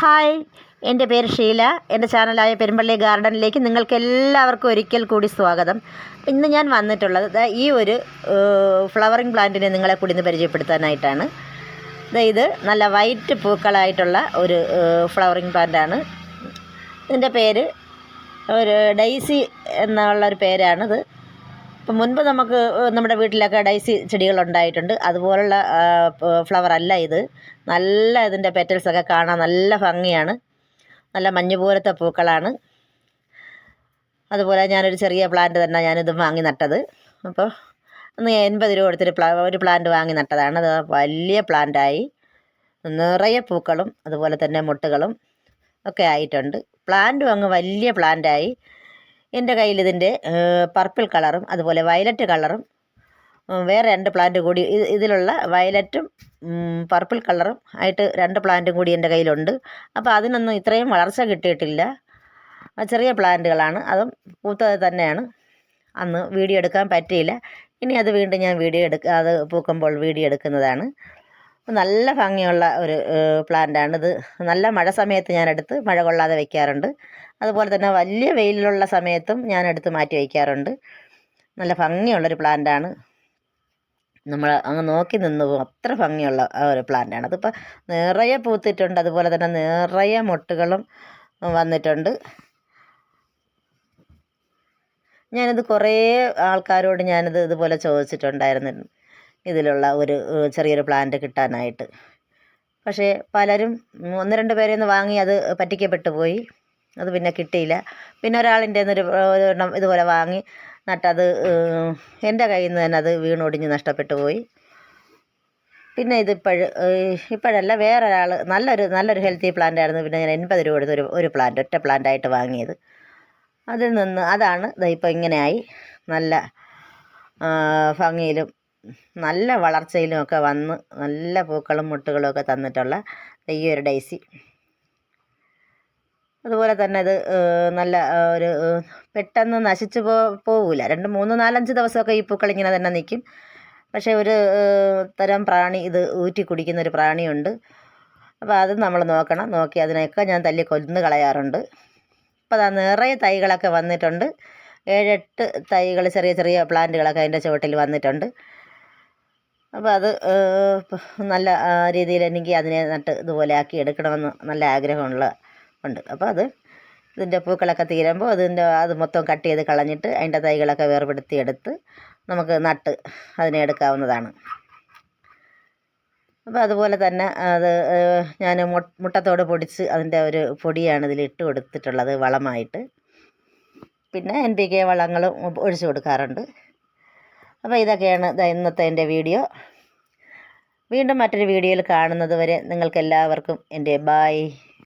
Hi. എന്റെ പേര് ഷീല. എന്റെ ചാനലായ പെരുമ്പള്ളി ഗാർഡനിലേക്ക് നിങ്ങൾക്ക് എല്ലാവർക്കും ഒരിക്കൽ കൂടി സ്വാഗതം. ഇന്ന് ഞാൻ വന്നിട്ടുള്ളത് ഈ ഒരു ഫ്ലവറിങ് പ്ലാന്റിനെ നിങ്ങളെ കൂടി ഇന്ന് പരിചയപ്പെടുത്താനായിട്ടാണ്. ഇത് നല്ല വൈറ്റ് പൂക്കളായിട്ടുള്ള ഒരു ഫ്ലവറിങ് പ്ലാന്റാണ്. ഇതിന്റെ പേര് ഒരു ഡൈസി എന്നുള്ള ഒരു പേരാണിത് ഇപ്പം മുൻപ് നമുക്ക് നമ്മുടെ വീട്ടിലൊക്കെ ഡൈസി ചെടികൾ ഉണ്ടായിട്ടുണ്ട് അതുപോലുള്ള ഫ്ലവർ അല്ല ഇത്. നല്ല ഇതിന്റെ പെറ്റൽസൊക്കെ കാണാൻ നല്ല ഭംഗിയാണ്. നല്ല മഞ്ഞ് പോലത്തെ പൂക്കളാണ്. അതുപോലെ ഞാനൊരു ചെറിയ പ്ലാന്റ് തന്നെ ഞാനിത് വാങ്ങി നട്ടത്. അപ്പോൾ ഒന്ന് എൺപത് രൂപ കൊടുത്തൊരു പ്ലാ ഒരു പ്ലാന്റ് വാങ്ങി നട്ടതാണ്. അത് വലിയ പ്ലാന്റായി നിറയെ പൂക്കളും അതുപോലെ തന്നെ മുട്ടുകളും ഒക്കെ ആയിട്ടുണ്ട്. പ്ലാന്റും അങ്ങ് വലിയ പ്ലാന്റായി എന്റെ കയ്യിൽ ഇതിന്റെ പർപ്പിൾ കളറും അതുപോലെ വയലറ്റ് കളറും വേറെ രണ്ട് പ്ലാന്റ് കൂടി ഇതിലുള്ള വയലറ്റും പർപ്പിൾ കളറും ആയിട്ട് രണ്ട് പ്ലാന്റും കൂടി എന്റെ കയ്യിലുണ്ട്. അപ്പോൾ അതിനൊന്നും ഇത്രയും വളർച്ച കിട്ടിയിട്ടില്ല. ചെറിയ പ്ലാന്റുകളാണ് അതും പൂത്തത് തന്നെയാണ്. അന്ന് വീഡിയോ എടുക്കാൻ പറ്റിയില്ല. ഇനി അത് വീണ്ടും ഞാൻ വീഡിയോ എടുക്കുക അത് പൂക്കുമ്പോൾ വീഡിയോ എടുക്കുന്നതാണ്. നല്ല ഭംഗിയുള്ള ഒരു പ്ലാന്റാണിത്. നല്ല മഴ സമയത്ത് ഞാൻ എടുത്ത് മഴ കൊള്ളാതെ വെക്കാറുണ്ട്. അതുപോലെ തന്നെ വലിയ വെയിലുള്ള സമയത്തും ഞാൻ എടുത്ത് മാറ്റി വയ്ക്കാറുണ്ട് നല്ല ഭംഗിയുള്ളൊരു പ്ലാന്റാണ്. നമ്മൾ അങ്ങ് നോക്കി നിന്ന് പോകും. അത്ര ഭംഗിയുള്ള ഒരു പ്ലാന്റാണ്. അതിപ്പോൾ നിറയെ പൂത്തിട്ടുണ്ട്. അതുപോലെ തന്നെ നിറയെ മുട്ടുകളും വന്നിട്ടുണ്ട്. ഞാനിത് കുറേ ആൾക്കാരോട് ഞാനിത് ഇതുപോലെ ചോദിച്ചിട്ടുണ്ടായിരുന്നു. ഇതിലുള്ള ഒരു ചെറിയൊരു പ്ലാന്റ് കിട്ടാനായിട്ട്. പക്ഷേ പലരും ഒന്ന് രണ്ട് പേരെ നിന്ന് വാങ്ങി അത് പറ്റിക്കപ്പെട്ടു പോയി. അത് പിന്നെ കിട്ടിയില്ല. പിന്നെ ഒരാളിന്റെ ഒരു ഒരെണ്ണം ഇതുപോലെ വാങ്ങി നട്ടത് എന്റെ കയ്യിൽ നിന്ന് തന്നെ അത് വീണൊടിഞ്ഞ് നഷ്ടപ്പെട്ടു പോയി. പിന്നെ ഇതിപ്പോഴ് ഇപ്പോഴല്ല വേറൊരാൾ നല്ലൊരു നല്ലൊരു ഹെൽത്തി പ്ലാന്റ് ആയിരുന്നു. പിന്നെ ഞാൻ എൺപത് രൂപ കൊടുത്ത് ഒരു ഒരു പ്ലാന്റ് ഒറ്റ പ്ലാന്റായിട്ട് വാങ്ങിയത്. അതിൽ നിന്ന് അതാണ് ഇപ്പോൾ ഇങ്ങനെയായി. നല്ല ഭംഗിയിലും നല്ല വളർച്ചയിലും ഒക്കെ വന്ന് നല്ല പൂക്കളും മുട്ടുകളും ഒക്കെ തന്നിട്ടുള്ള ഈ ഒരു ഡൈസി. അതുപോലെ തന്നെ ഇത് നല്ല ഒരു പെട്ടെന്ന് നശിച്ചു പോ പോവില്ല രണ്ട് മൂന്ന് നാലഞ്ച് ദിവസമൊക്കെ ഈ പൂക്കൾ ഇങ്ങനെ തന്നെ നിൽക്കും. പക്ഷേ ഒരു തരം പ്രാണി ഇത് ഊറ്റി കുടിക്കുന്ന ഒരു പ്രാണിയുണ്ട്. അപ്പോൾ അത് നമ്മൾ നോക്കണം. നോക്കി അതിനെയൊക്കെ ഞാൻ തല്ലി കൊന്ന് കളയാറുണ്ട്. അപ്പോൾ അതാ നിറയെ തൈകളൊക്കെ വന്നിട്ടുണ്ട്. ഏഴെട്ട് തൈകൾ ചെറിയ ചെറിയ പ്ലാന്റുകളൊക്കെ അതിന്റെ ചുവട്ടിൽ വന്നിട്ടുണ്ട്. അപ്പോൾ അത് നല്ല രീതിയിൽ എനിക്ക് അതിനെ നട്ട് ഇതുപോലെ ആക്കി എടുക്കണമെന്ന് നല്ല ആഗ്രഹമുള്ള ഉണ്ട്. അപ്പോൾ അത് ഇതിന്റെ പൂക്കളൊക്കെ തീരുമ്പോൾ അതിന്റെ അത് മൊത്തം കട്ട് ചെയ്ത് കളഞ്ഞിട്ട് അതിന്റെ തൈകളൊക്കെ വേർപെടുത്തി എടുത്ത് നമുക്ക് നട്ട് അതിനെ എടുക്കാവുന്നതാണ്. അപ്പോൾ അതുപോലെ തന്നെ അത് ഞാൻ മുട്ടത്തോട് പൊടിച്ച് അതിന്റെ ഒരു പൊടിയാണ് ഇതിൽ ഇട്ട് കൊടുത്തിട്ടുള്ളത് വളമായിട്ട്. പിന്നെ എൻ പി കെ വളങ്ങളും ഒഴിച്ചു കൊടുക്കാറുണ്ട്. അപ്പോൾ ഇതൊക്കെയാണ് ഇന്നത്തെ എന്റെ വീഡിയോ. വീണ്ടും മറ്റൊരു വീഡിയോയിൽ കാണുന്നത് വരെ നിങ്ങൾക്കെല്ലാവർക്കും എന്റെ ബായ്